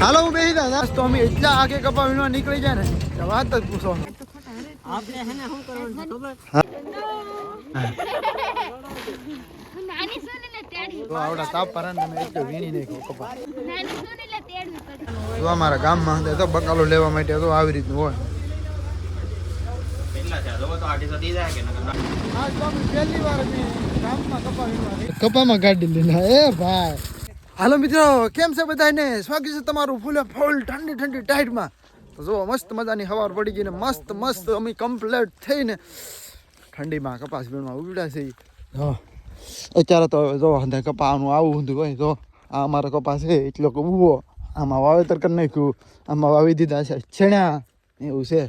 હાલો હું બેસી દાદા તો અમે એટલા આગે કપા વિનો નીકળી જાય ને કે વાત જ પૂછો. આપણે હે ને શું કરવાનું છે ખબર? અમારા ગામમાં તો બકાલો લેવા માટે તો આવી રીતનું હોય. કપામાં ગાડી લીધા. એ ભાઈ. હાલો મિત્રો, કેમ છે બધાને સ્વાગત છે તમારું ફૂલે ફૂલ ઠંડી ઠંડી ટાઈટમાં. તો જો મસ્ત મજાની હવાર પડી ગઈ ને મસ્ત મસ્ત અમે કમ્પ્લેટ થઈને ઠંડીમાં કપાસ વીણમાં ઉગડ્યા છે. અત્યારે તો જો હંધે કપાવાનું આવું ઊંધું હોય તો આ અમારો કપાસ છે, એટલો ઊભો. આમાં વાવેતર કરી નાખ્યું. આમાં વાવી દીધા છે છેણ્યા એવું છે.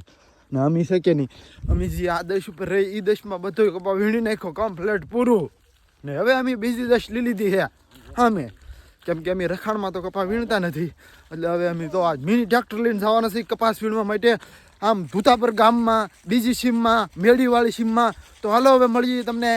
ને અમી શકીએ નહીં? અમે જે આ દશ ઉપર રહી એ દશમાં બધો કપા વીણી નાખ્યો કમ્પ્લેટ પૂરું. ને હવે અમે બીજી દશ લઈ લીધી છે, અમે. કેમ કે અમે રખાણમાં તો કપાસ વીણતા નથી. એટલે હવે અમે તો આજ મિની ટ્રેક્ટર લઈને જવાના છીએ કપાસ વીણવા માટે. આમ ધૂતાપર ગામમાં, બીજી સીમમાં, મેળીવાળી સીમમાં. તો હાલો હવે મળીએ તમને.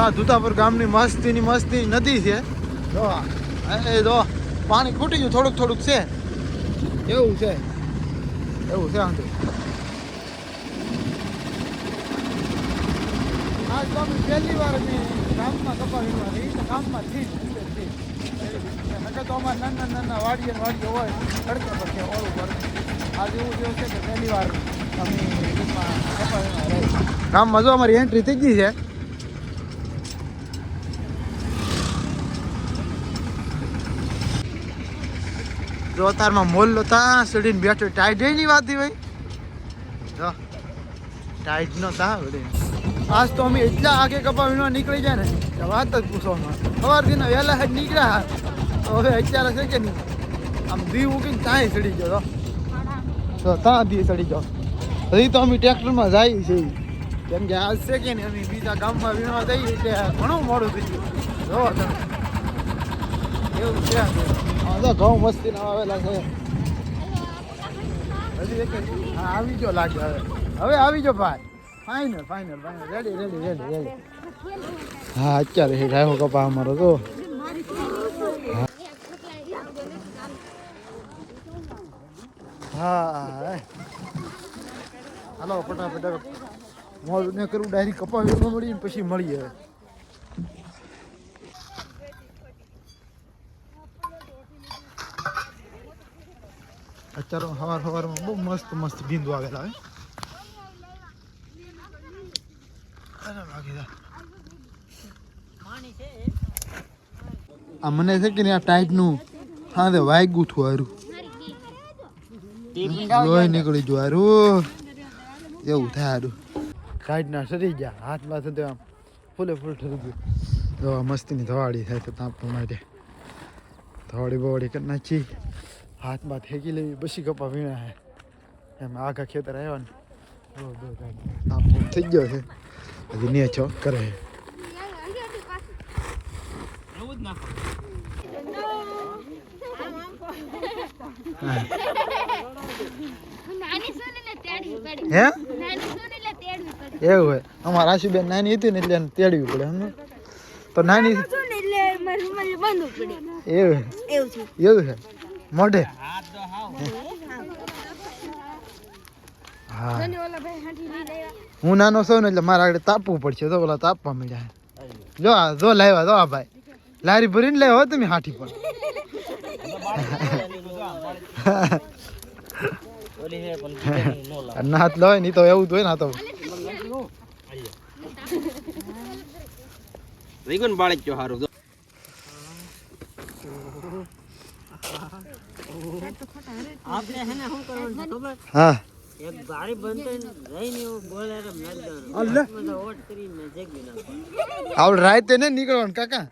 આ દુધાપુર ગામની મસ્તીની મસ્તી નદી છે. જો એ જો, પાણી ખૂટી ગયું, થોડુંક થોડુંક છે. એવું છે. એવું છે આંધુ આજ અમે પહેલી વાર અમે ગામમાં કપા વીણવા રહી તો ગામમાં થી નકર તો અમારે નાના નાના વાડીએ વાડીઓ હોય ખડકે પડશે છે ઓળું પર આજ એવું થયું છે કે પહેલી વાર અમે ગામમાં જો અમારી એન્ટ્રી થઈ ગઈ છે. જો મોલ તા સડીને બેઠો ટાઈડની વાત ભાઈ. જો ટાઈડ નો તા આજ તો અમે એટલા આગે કપા વીણવા નીકળી જાય ને કે વાત જ પૂછો સવારથી ને વહેલા જ નીકળ્યા. તો હવે અત્યારે છે કે નહીં? આમ દી ઉગીને ત્યાં સડી ગયો તો ત્યાં દી સડી ગયો. હજી તો અમે ટ્રેક્ટરમાં જઈએ છીએ કેમ કે આજ છે કે નહીં, અમે બીજા ગામમાં વીણવા જઈએ એટલે ઘણું મોડું થઈ ગયું. જો તમે એવું છે. ઘઉં મસ્તી આવેલા છે. હજી એક આવી ગયો લાગે હવે. હવે આવી ગયો ભાઈ. Final final ready ready ready ready હા, અત્યારે હે, ગાયો કપા અમારો તો હા હાલો, ફટાફટ મોડું ને કરવું, ડાયરી કપાવી મળી પછી મળીએ હવે અત્યારે સવાર સવારમાં બહુ મસ્ત મસ્ત બિંદુ આવેલા હોય જા. છે આ મને છે કે ને આ ટાઈટનું હા તે વાગ્યું થું હારું. લોહી નીકળી ગયું હારું. એવું થાય હારું. ટાઈટના સરી ગયા. હાથમાં થતું આમ ફૂલે ફૂલ ઠરી ગયું. જો આ મસ્તીની ધવાડી થાય છે તાપવા માટે. ધવાડી બવાડી કરી નાખી. હાથમાં થેકી લેવી પછી કપા વીણા હે. એમ આખા ખેતર આવ્યા ને. તાપ થઈ ગયો છે. હજી ને છો કરે એવું હોય અમારા આશુબેન નાની હતી ને એટલે તેડવી પડે એમને તો નાની એવું એવું છે. મોઢે? હા. હું નાનો છું ને એટલે મારા આગળ તાપવું પડશે. તો ઓલા તાપવા મળ્યા જો આ, જો લાવ્યા, જો આ ભાઈ. લારી ભરીને લાવ્યો તમે હાથી પણ નાત હે પણ નો લાવ અને હાથ લાવે નહીં તો એવું જ હોય ને તો. રીગન બાળક જો. હારું આપણે હે એક ગાડી બંધ રહીને બોલે. તો ઓટ કરીને જેગી નાખો આવડે રાતે ને નીકળવાનું કાકા?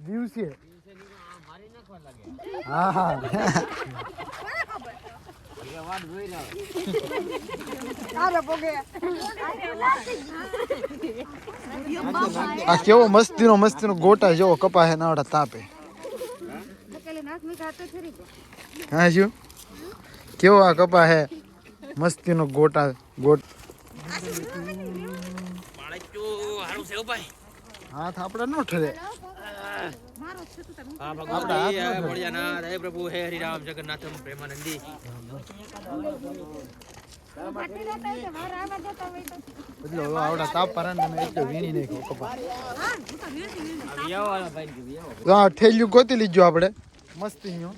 દિવસે. હા હા. આ કેવો મસ્તીનો મસ્તીનો ગોટા જેવો કપા હે નાવડા તાપે. હા શું કેવો આ કપા હે? મસ્તીનો ગોટા ગોટ. હાથ આપડે નો ઠરે. આપણા હાથ નો ઠરે. હે પ્રભુ હે હરિ રામ જગન્નાથ પ્રેમાનંદી એટલે હવે આવડા તાપ પરાને તમે એટલે વીણી નાખ્યો કપા ઠેલિયું ગોતી લીધું આપણે મસ્તી નું.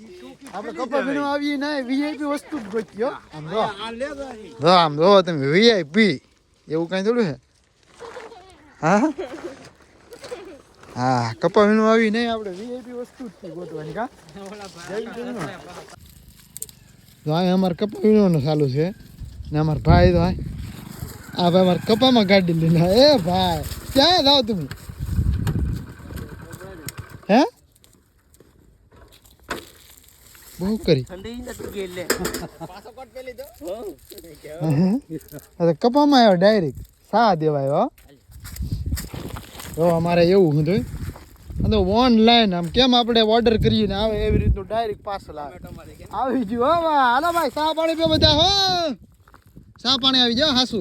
આપણે કપા વીણો આવી ના વીઆઈપી વસ્તુ જ ગોત્યો આમ જો જો આમ જો તમે વીઆઈપી એવું કાંઈ થોડું છે? હા હા. કપા વીણો આવી નહીં આપણે વીઆઈપી વસ્તુ જ છે ગોતવાની કા? તો આ અમારે કપા વીણવાનું ચાલુ છે. ને અમારા ભાઈ તો આ ભાઈ મારે કપામાં ગાડી લીધા. એ ભાઈ ક્યાં જાઓ તમે હે બહુ કરી. કપામાં આવ્યો ડાયરેક્ટ સા દેવાયો હો. તો અમારે એવું હું તો તો ઓનલાઈન આમ કેમ આપણે ઓર્ડર કરીએ ને આવે એવી રીતનું ડાયરેક્ટ પાર્સલ આવે. આવી ગયું હો વાહ. હાલો ભાઈ સા પાણી પીઓ બધા હો. સા પાણી આવી જાઓ હાસુ.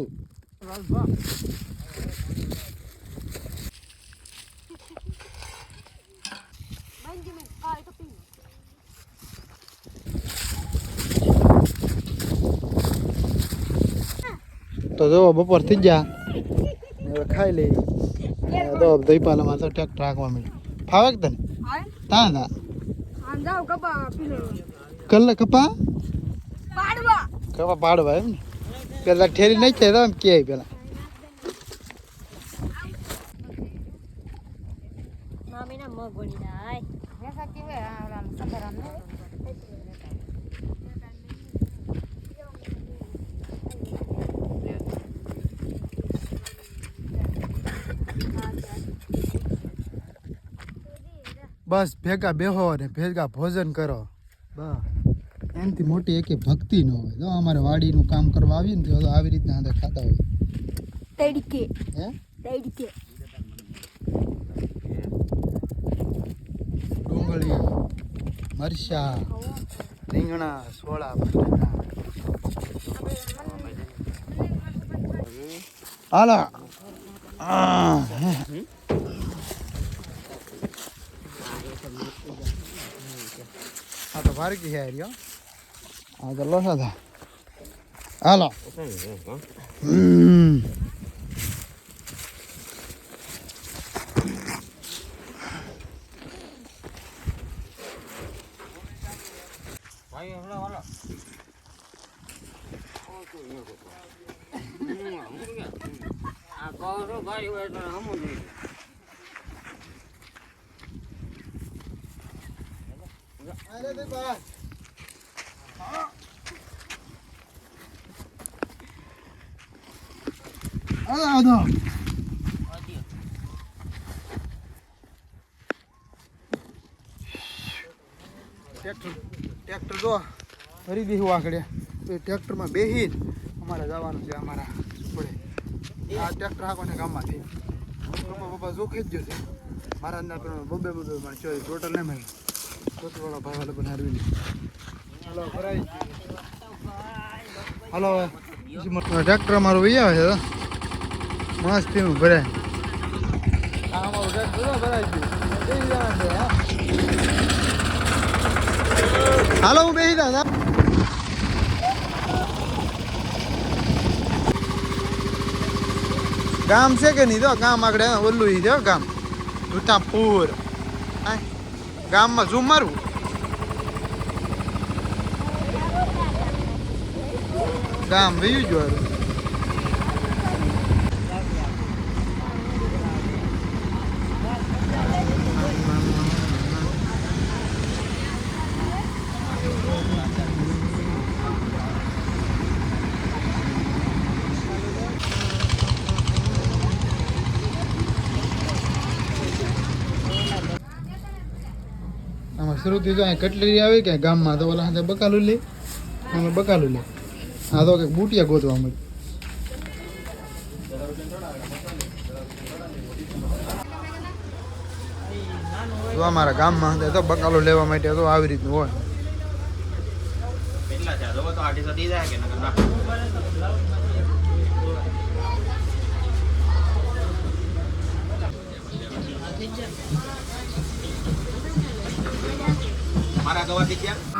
તો જો બપોર થઈ ગયા. હવે ખાઈ લઈ તો દહીં પાલામાં તો ટેક રાખવા મળ્યું ફાવે કે તને? તા તા કલ્લે કપા? કપા પાડવા એમ ને? પેલા ઠેરી થાય તો એમ કે પેલા મામીના મગ વળી જાય બસ ભેગા બેહો અને ભેગા ભોજન કરો. બસ. એમથી મોટી એકે ભક્તિ ન હોય. જો અમારે વાડીનું કામ કરવા આવીએ ને તો આવી રીતના હાથે ખાતા હોય. તડકે. હે? તડકે. ડુંગળી મરચા રીંગણા સોળા બટાકા. હાલો. હે. તો ભારકી છે રહ્યો આ લોસા થા હાલો આ કહો છો ભાઈ હોય તો હમું જોઈએ અરે તે બા આ આદો ટ્રેક્ટર જો ફરી દીધું આખડે તો ટ્રેક્ટરમાં બેસી અમારે જવાનું છે અમારા પડે આ ટ્રેક્ટર આખોને ગામમાંથી. પપ્પા પપ્પા જોખી જ જશે મારા અંદર બબે બબે પણ ચોરી, ટોટલ નહીં મળી. કોતવાળા ભાઈ વાળા પણ હારવી હાલો ભરાઈ. હાલો ટ્રેક્ટર અમારું વહી આવે છે તો મસ્ત ભરાય. આ અમારું ટ્રેક્ટર ભરાઈ ગયું. હાલો હું બેસી દાદા ગામ છે કે નહીં તો ગામ આગળ ઓલું ઈ છે ગામ. ધુતાપુર હા. ગામમાં ઝૂમ મારવું ગામ વયું જ શરૂથી જો અહીં કટલેરી આવે કે ગામમાં, તો ઓલા હાથે બકાલું લે. અમે બકાલું લે. આ તો કંઈક બુટિયા ગોતવા મળી. તો અમારા ગામમાં હતા તો બકાલો લેવા માટે તો આવી રીતનું હોય. કેટલા છે તો આઠસો જાય કે નકર કે ક્યાં